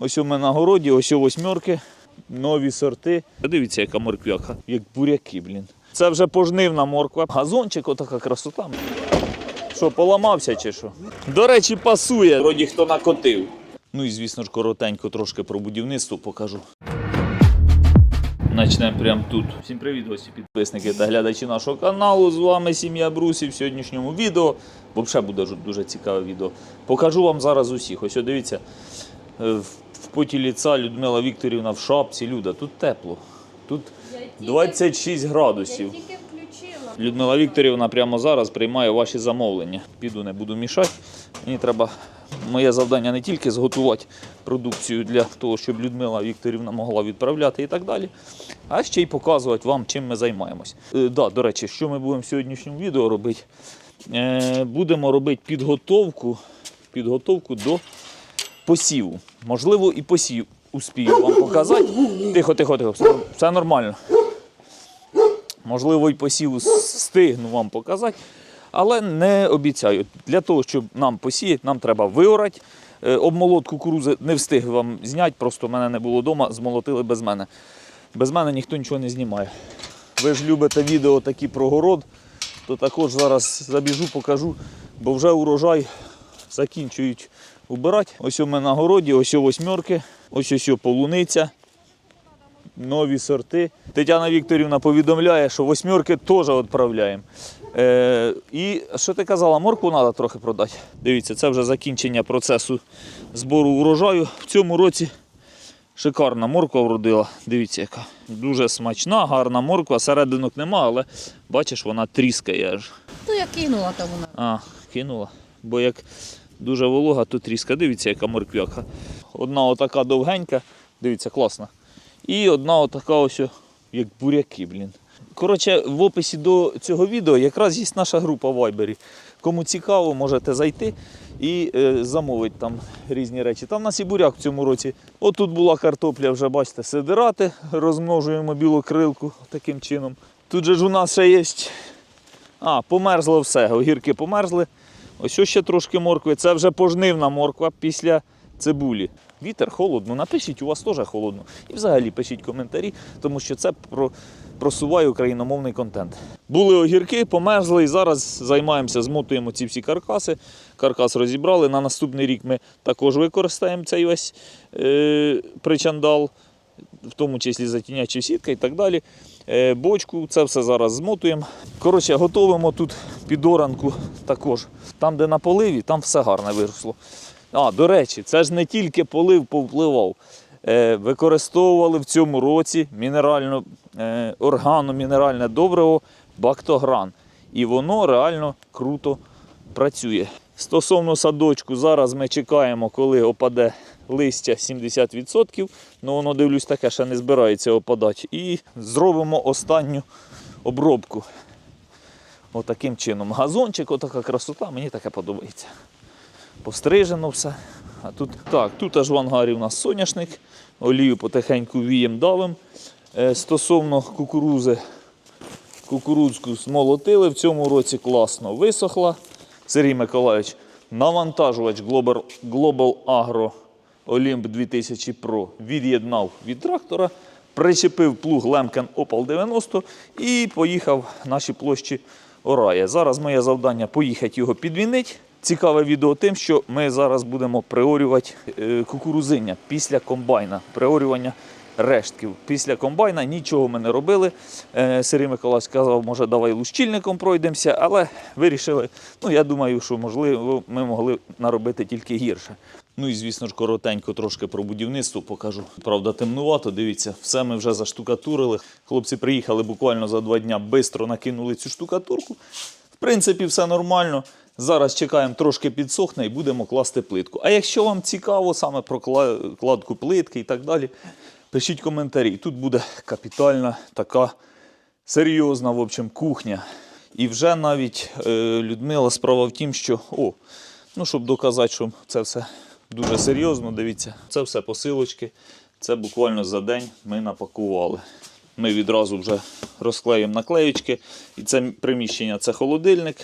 Ось у мене на городі, ось у восьмерки, нові сорти. Дивіться, яка морквяка, як буряки, блін. Це вже пожнивна морква. Газончик, отака красота. Що, поламався чи що? До речі, пасує. Вроді хто накотив. Ну і звісно ж, коротенько трошки про будівництво покажу. Начнемо прямо тут. Всім привіт, гості, підписники та глядачі нашого каналу. З вами сім'я Брусів в сьогоднішньому відео. Ще буде дуже цікаве відео. Покажу вам зараз усіх. Ось дивіться, е, в поті ліца Людмила Вікторівна в шапці. Люда, тут тепло. Тут 26 градусів. Людмила Вікторівна прямо зараз приймає ваші замовлення. Піду, не буду мішати. Мені треба моє завдання не тільки зготувати продукцію для того, щоб Людмила Вікторівна могла відправляти і так далі, а ще й показувати вам, чим ми займаємось. Е, да, до речі, що ми будемо в сьогоднішньому відео робити? Е, будемо робити підготовку, підготовку до посіву. Можливо, і посів успію вам показати. Тихо, тихо, тихо, все, нормально. Можливо, і посів встигну вам показати, але не обіцяю. Для того, щоб нам посіяти, нам треба виорати. Е, Обмолот кукурузи не встиг вам зняти, просто мене не було вдома, змолотили без мене. Без мене ніхто нічого не знімає. Ви ж любите відео такі про город, то також зараз забіжу, покажу, бо вже урожай закінчують убирати. Ось у мене на городі, ось у восьмерки, ось ось полуниця нові сорти. Тетяна Вікторівна повідомляє, що восьмерки теж відправляємо. Е, і що ти казала, моркву треба трохи продати. Дивіться, це вже закінчення процесу збору урожаю. В цьому році шикарна морква вродила. Дивіться, яка дуже смачна, гарна морква. Серединок нема, але бачиш, вона тріскає аж. Ну я кинула то вона. А, кинула. Бо як дуже волога, то тріска. Дивіться, яка морквяка. Одна отака довгенька, дивіться, класна. І одна отака ось, як буряки, блін. Коротше, в описі до цього відео якраз є наша група в. Кому цікаво, можете зайти і е, замовити там різні речі. Там у нас і буряк в цьому році. Отут була картопля, вже бачите, сидирати, розмножуємо білу крилку таким чином. Тут же ж у нас ще є а, померзло все, огірки померзли. Ось ще трошки моркви. Це вже пожнивна морква після цибулі. Вітер холодно, напишіть, у вас теж холодно. І взагалі пишіть коментарі, тому що це про, просуває україномовний контент. Були огірки, померзли і зараз займаємося, змотуємо ці всі каркаси. Каркас розібрали. На наступний рік ми також використаємо цей весь е, причандал в тому числі затіняча сітка і так далі. Е, Бочку, це все зараз змотуємо. Коротше, готуємо тут підоранку також. Там, де на поливі, там все гарне виросло. А, до речі, це ж не тільки полив повпливав. Е, Використовували в цьому році мінерально, е, органо-мінеральне добриво Бактогран. І воно реально круто працює. Стосовно садочку, зараз ми чекаємо, коли опаде листя 70%. Ну воно дивлюсь, таке ще не збирається опадати. І зробимо останню обробку. Отаким чином. Газончик, отака красота, мені таке подобається. Пострижено все. А тут, так, тут аж в ангарі у нас соняшник, олію потихеньку вієм давим. Е, стосовно кукурузи, кукурудзку смолотили. В цьому році класно висохла. Сергій Миколаївич, навантажувач Global, Global Agro Olymp 2000 Pro від'єднав від трактора, причепив плуг Лемкен Opal 90 і поїхав наші площі орає. Зараз моє завдання поїхати його підвінити. Цікаве відео тим, що ми зараз будемо приорювати е, кукурузиння після комбайна, приорювання рештків. Після комбайна нічого ми не робили. Е, Сергій Миколаївич сказав, може, давай лущильником пройдемося, але вирішили, ну я думаю, що можливо ми могли наробити тільки гірше. Ну і звісно ж, коротенько трошки про будівництво покажу. Правда, темнувато. Дивіться, все ми вже заштукатурили. Хлопці приїхали буквально за два дня, швидко накинули цю штукатурку. В принципі, все нормально. Зараз чекаємо, трошки підсохне і будемо класти плитку. А якщо вам цікаво саме про кладку плитки і так далі, пишіть коментарі. Тут буде капітальна така серйозна, в общем, кухня. І вже навіть е, Людмила справа в тім, що, о, ну, щоб доказати, що це все дуже серйозно, дивіться, це все посилочки. Це буквально за день ми напакували. Ми відразу вже розклеїмо наклеючки. І це приміщення це холодильник.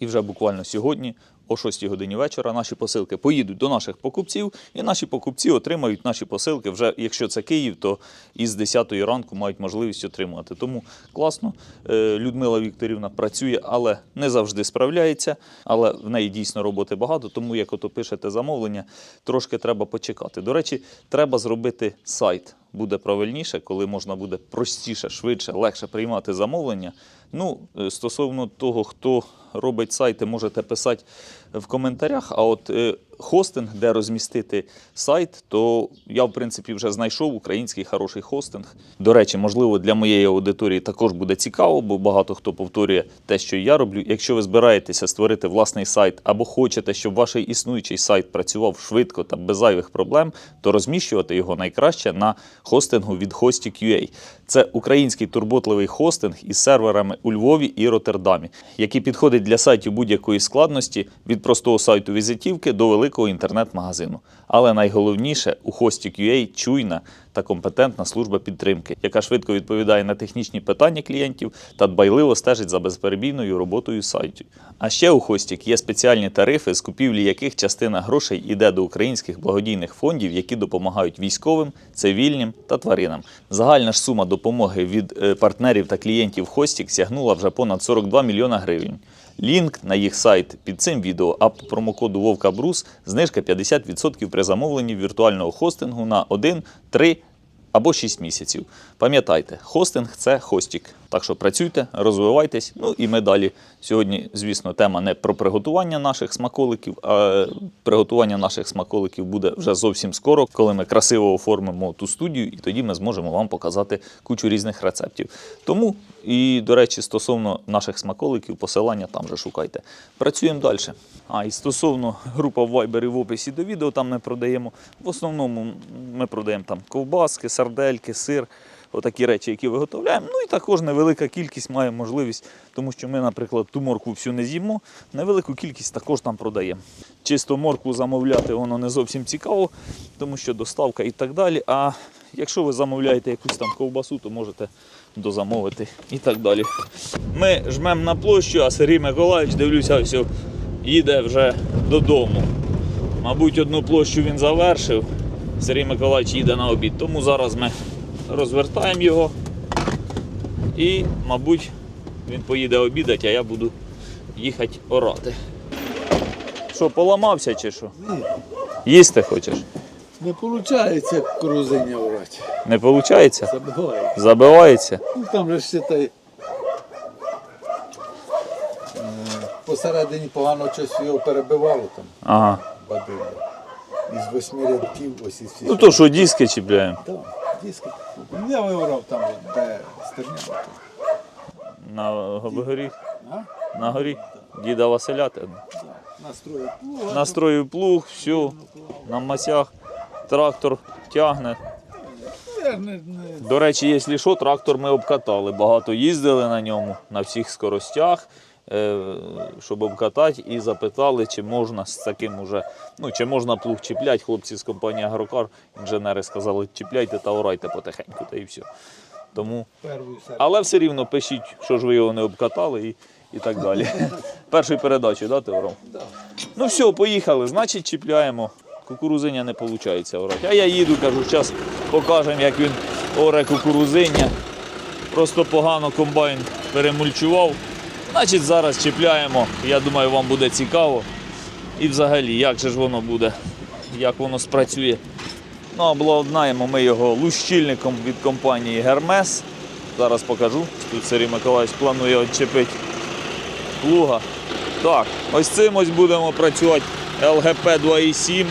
І вже буквально сьогодні о 6 годині вечора наші посилки поїдуть до наших покупців, і наші покупці отримають наші посилки. Вже якщо це Київ, то із 10 ранку мають можливість отримувати. Тому класно. Е, Людмила Вікторівна працює, але не завжди справляється. Але в неї дійсно роботи багато. Тому як ото пишете замовлення, трошки треба почекати. До речі, треба зробити сайт. Буде правильніше, коли можна буде простіше, швидше, легше приймати замовлення. Ну, е, стосовно того, хто робить сайти, можете писати в коментарях. А от е, хостинг, де розмістити сайт, то я, в принципі, вже знайшов український хороший хостинг. До речі, можливо, для моєї аудиторії також буде цікаво, бо багато хто повторює те, що я роблю. Якщо ви збираєтеся створити власний сайт або хочете, щоб ваш існуючий сайт працював швидко та без зайвих проблем, то розміщувати його найкраще на хостингу від Hostik.ua. Це український турботливий хостинг із серверами у Львові і Роттердамі, який підходить для сайтів будь-якої складності від простого сайту візитівки до великого інтернет-магазину. Але найголовніше у Hostik.ua чуйна та компетентна служба підтримки, яка швидко відповідає на технічні питання клієнтів та дбайливо стежить за безперебійною роботою сайту. А ще у Hostik є спеціальні тарифи, з купівлі яких частина грошей йде до українських благодійних фондів, які допомагають військовим, цивільним та тваринам. Загальна ж сума допомоги від е, партнерів та клієнтів Hostik сягнула вже понад 42 мільйона гривень. Лінк на їх сайт під цим відео, а по промокоду Вовка Брус знижка 50% при замовленні віртуального хостингу на 1, 3 або 6 місяців. Пам'ятайте, хостинг це хостік. Так що працюйте, розвивайтесь. Ну і ми далі. Сьогодні, звісно, тема не про приготування наших смаколиків, а приготування наших смаколиків буде вже зовсім скоро, коли ми красиво оформимо ту студію, і тоді ми зможемо вам показати кучу різних рецептів. Тому і, до речі, стосовно наших смаколиків, посилання там же шукайте. Працюємо далі. А і стосовно група в Viber і в описі до відео, там ми продаємо. В основному ми продаємо там ковбаски, сардельки, сир, отакі речі, які виготовляємо. Ну і також невелика кількість має можливість, тому що ми, наприклад, ту моркву всю не з'їмо, невелику кількість також там продаємо. Чисто моркву замовляти воно не зовсім цікаво, тому що доставка і так далі. А якщо ви замовляєте якусь там ковбасу, то можете дозамовити і так далі. Ми жмемо на площу, а Сергій Миколаївич, дивлюся, ось їде вже додому. Мабуть, одну площу він завершив. Сергій Миколаївич їде на обід. Тому зараз ми розвертаємо його і, мабуть, він поїде обідати, а я буду їхати орати. Що, поламався чи що? Ні, Їсти хочеш? не виходить крузення врати. Не виходить? Забиває. Забивається? Ну там же ще та й е, посередині погано щось його перебивало там, Ага. бадилля. Із восьми рядків ось із всіх. Ну то що, диски чіпляємо? Так, диски. Я вибрав там, де стерня. На горі? А? На горі? Діда Василя. Настрою плуга. Настрою плуг, все, на масях. Трактор тягне. Ну. До речі, якщо що, трактор ми обкатали. Багато їздили на ньому на всіх скоростях, е, щоб обкатати, і запитали, чи можна з таким уже, ну, чи можна плуг чіпляти. Хлопці з компанії Агрокар, інженери сказали, чіпляйте та орайте потихеньку, та і все. Тому Але все рівно пишіть, що ж ви його не обкатали і, і так далі. Першої передачі, да, ти орав? Ну все, поїхали. Значить, чіпляємо. Кукурузиня не виходить орати. А я їду, кажу, зараз покажемо, як він оре кукурузиня. Просто погано комбайн перемульчував. Значить, зараз чіпляємо. Я думаю, вам буде цікаво. І взагалі, як же ж воно буде, як воно спрацює. Ну, обладнаємо ми його лущильником від компанії Гермес. Зараз покажу. Тут Сергій Миколаївич планує відчепити плуга. Так, ось цим ось будемо працювати LGP 2.7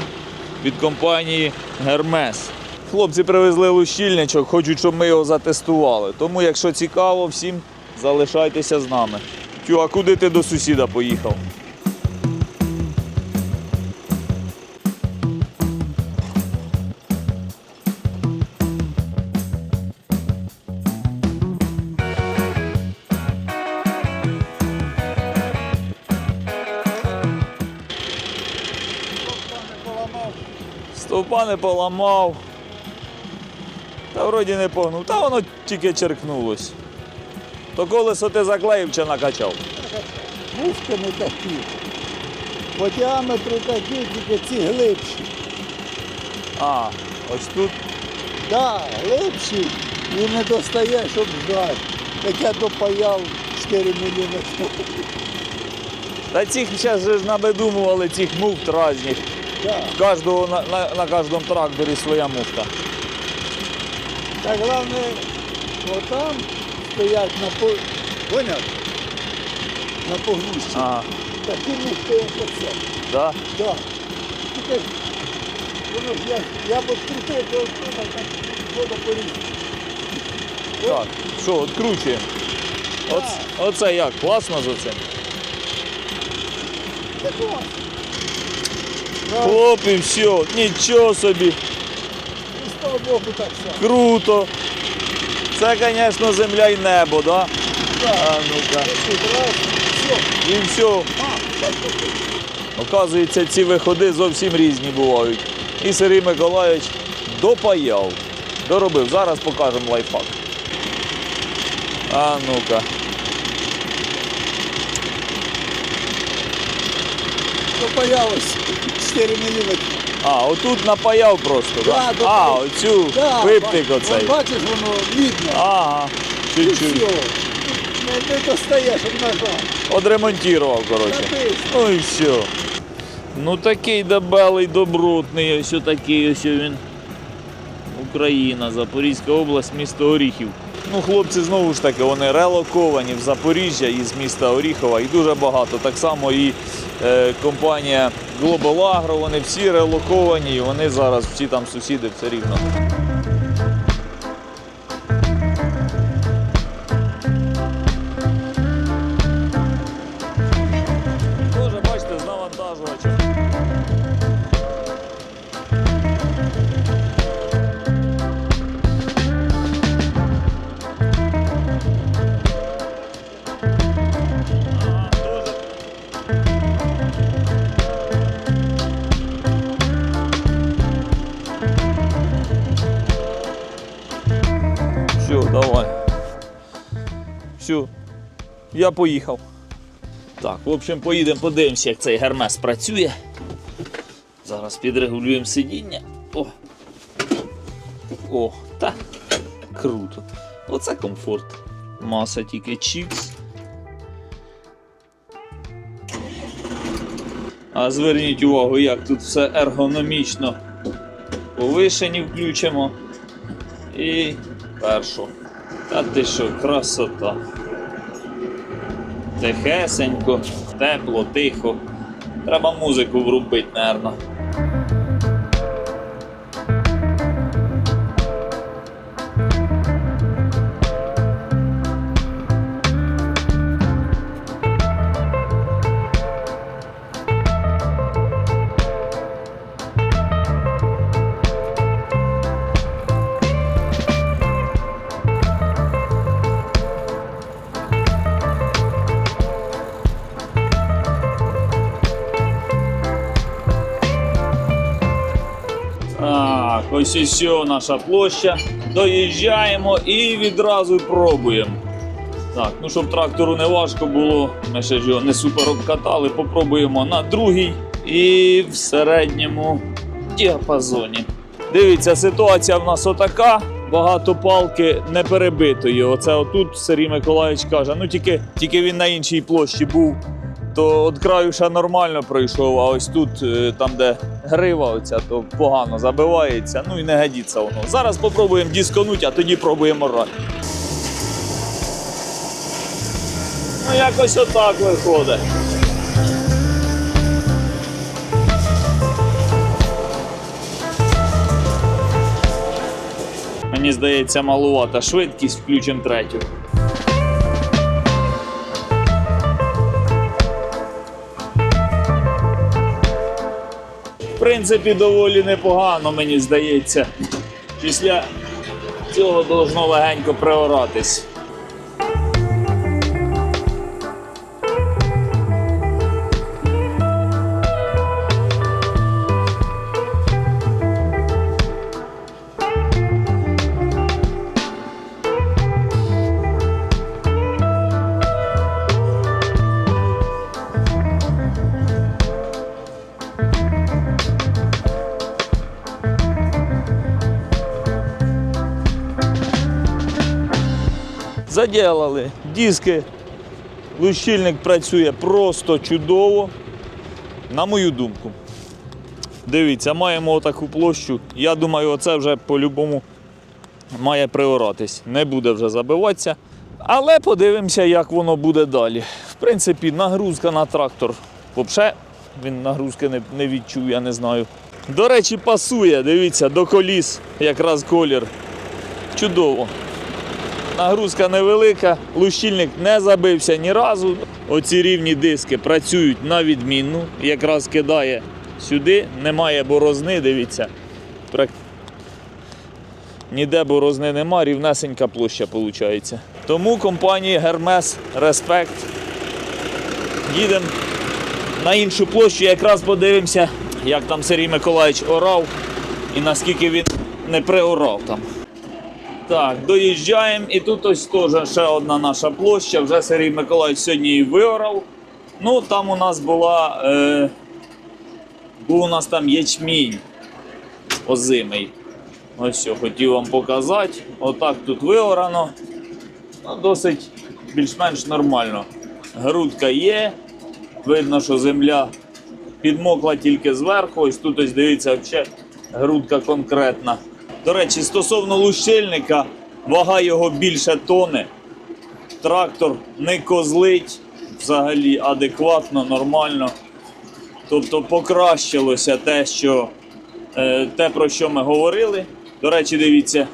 від компанії Гермес. Хлопці привезли лущильничок, хочуть, щоб ми його затестували. Тому, якщо цікаво всім, залишайтеся з нами. Тю, а куди ти до сусіда поїхав? Стовпа не поламав. Та вроді не погнув. Та воно тільки черкнулось. То колесо ти заклеїв чи накачав? Мушка не такі. По діаметру такі, тільки ці глибші. А, ось тут. Так, глибші і не достає, щоб ждати. Так я допаяв 4 мм. Та цих зараз ж набидумували цих муфт різних. Так. Кожного, на, на, на кожному тракторі своя муфта. Так головне, отам стоять на по... Поняв? На погрузці. Ага, Такі як оце. да? Так. Тільки воно ж я, я б відкрутив, то воно так воно порізати. Так, що, відкручуємо. Оце, оце як? Класно з оцим? Так ось. Хлоп і все, нічого собі, І з того боку так само. круто. Це, звісно, земля і небо, да? Так. А ну-ка. І все. Оказується, ці виходи зовсім різні бувають. І Сергій Миколаївич допаяв, доробив. Зараз покажемо лайфхак. А ну-ка. Допаялось 4 мм. А, отут напаяв просто, Да, да? допаяв. А, оцю Да, виптик ба- оцей. Бачиш, воно видно. Ага, І все. чуть-чуть. Не, не достаєш від ножа. Одремонтував, коротше. Ну і все. Ну такий дебелий, добротний, ось такий ось він. Україна, Запорізька область, місто Оріхів. Ну, хлопці знову ж таки, вони релоковані в Запоріжжя із міста Оріхова і дуже багато. Так само і е, компанія Global Agro, вони всі релоковані, і вони зараз всі там сусіди все рівно. Все, я поїхав. Так, в общем, поїдемо, подивимося, як цей гермес працює. Зараз підрегулюємо сидіння. О! О, та круто. Оце комфорт. Маса тільки чікс. А зверніть увагу, як тут все ергономічно. Повишені включимо. І першу. Та ти що, красота. Тихесенько, тепло, тихо. Треба музику врубити, напевно. Ось і наша площа. Доїжджаємо і відразу пробуємо. Так, ну щоб трактору не важко було, ми ще його не супер обкатали, попробуємо на другій і в середньому діапазоні. Дивіться, ситуація в нас отака. Багато палки не перебитої. Оце отут Сергій Миколаївич каже, ну тільки, тільки він на іншій площі був, то від краю ще нормально пройшов, а ось тут, е, там, де грива оця, то погано забивається, ну і не годиться воно. Зараз попробуємо дисконуть, а тоді пробуємо рать. Ну, якось отак виходить. Мені здається, малувата швидкість, включимо третю. Принципі, доволі непогано, мені здається. Після цього должно легенько приоратись. Заділали диски. Лущильник працює просто чудово. На мою думку. Дивіться, маємо отаку площу. Я думаю, оце вже по-любому має приоратись. Не буде вже забиватися. Але подивимося, як воно буде далі. В принципі, нагрузка на трактор. Взагалі, він нагрузки не, не відчув, я не знаю. До речі, пасує, дивіться, до коліс якраз колір. Чудово. Нагрузка невелика, лущильник не забився ні разу. Оці рівні диски працюють на відмінну. Якраз кидає сюди, немає борозни, дивіться. Ніде борозни нема, рівнесенька площа виходить. Тому компанії Hermes Респект. Їдемо на іншу площу, якраз подивимося, як там Сергій Миколаївич орав і наскільки він не приорав там. Так, доїжджаємо і тут ось теж ще одна наша площа. Вже Сергій Миколаївич сьогодні її виорав. Ну, там у нас була. Е, був у нас там ячмінь озимий. Ось що хотів вам показати. Отак тут виорано. Ну, досить більш-менш нормально. Грудка є. Видно, що земля підмокла тільки зверху. Ось тут ось дивіться, взагалі грудка конкретна. До речі, стосовно лущильника, вага його більше тони. Трактор не козлить взагалі адекватно, нормально. Тобто покращилося те, що, е, те, про що ми говорили. До речі, дивіться,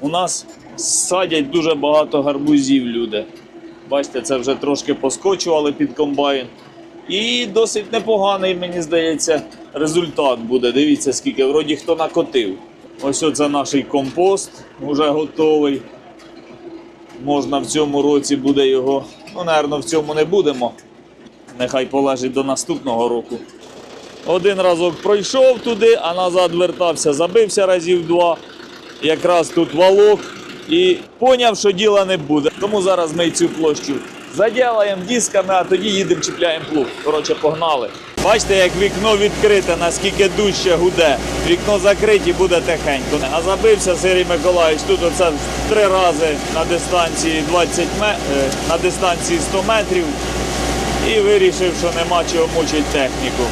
у нас садять дуже багато гарбузів люди. Бачите, це вже трошки поскочували під комбайн. І досить непоганий, мені здається, результат буде. Дивіться, скільки вроді хто накотив. Ось оце наш компост вже готовий. Можна в цьому році буде його. Ну, напевно, в цьому не будемо. Нехай полежить до наступного року. Один разок пройшов туди, а назад вертався, забився разів два. Якраз тут валок і поняв, що діла не буде. Тому зараз ми цю площу заділаємо дисками, а тоді їдемо, чіпляємо плуг. Коротше, погнали. Бачите, як вікно відкрите, наскільки дужче гуде. Вікно закриті, буде тихенько. А забився Сергій Миколаївич тут оце три рази на дистанції 20 ме... е, на дистанції 100 метрів і вирішив, що нема чого мучити техніку.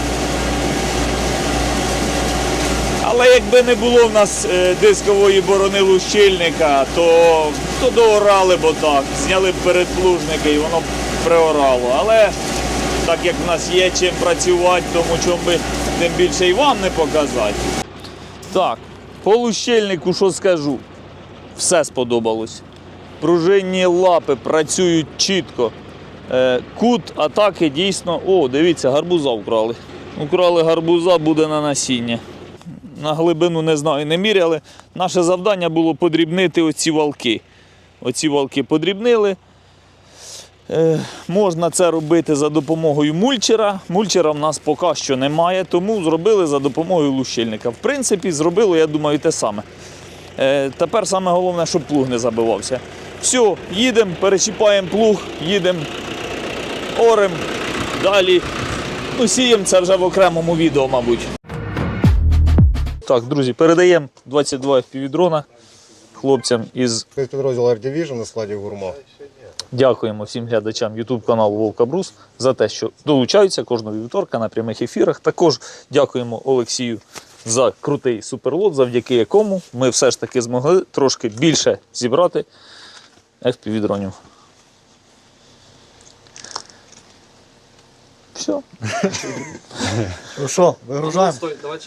Але якби не було в нас е, дискової борони лущильника, то, то доорали б так, зняли б передплужники і воно б приорало. Але так як в нас є чим працювати, тому чому би тим більше і вам не показати. Так, по лущильнику що скажу? Все сподобалось. Пружинні лапи працюють чітко. Е, Кут атаки дійсно. О, дивіться, гарбуза вкрали. Украли гарбуза, буде на насіння. На глибину не знаю, не міряли. Наше завдання було подрібнити оці валки. Оці валки подрібнили. Е, можна це робити за допомогою мульчера. Мульчера в нас поки що немає, тому зробили за допомогою лущильника. В принципі, зробили, я думаю, те саме. Е, тепер саме головне, щоб плуг не забивався. Все, їдемо, перечіпаємо плуг, їдемо, орем, далі. Ну, сіємо це вже в окремому відео, мабуть. Так, друзі, передаємо 22 FPV-дрона хлопцям із Підрозділ Air Division на складі гурма. Дякуємо всім глядачам YouTube каналу Вовка Брус за те, що долучаються кожного вівторка на прямих ефірах. Також дякуємо Олексію за крутий суперлот, завдяки якому ми все ж таки змогли трошки більше зібрати FPV-дронів. Все. Ну що, вигружаємо?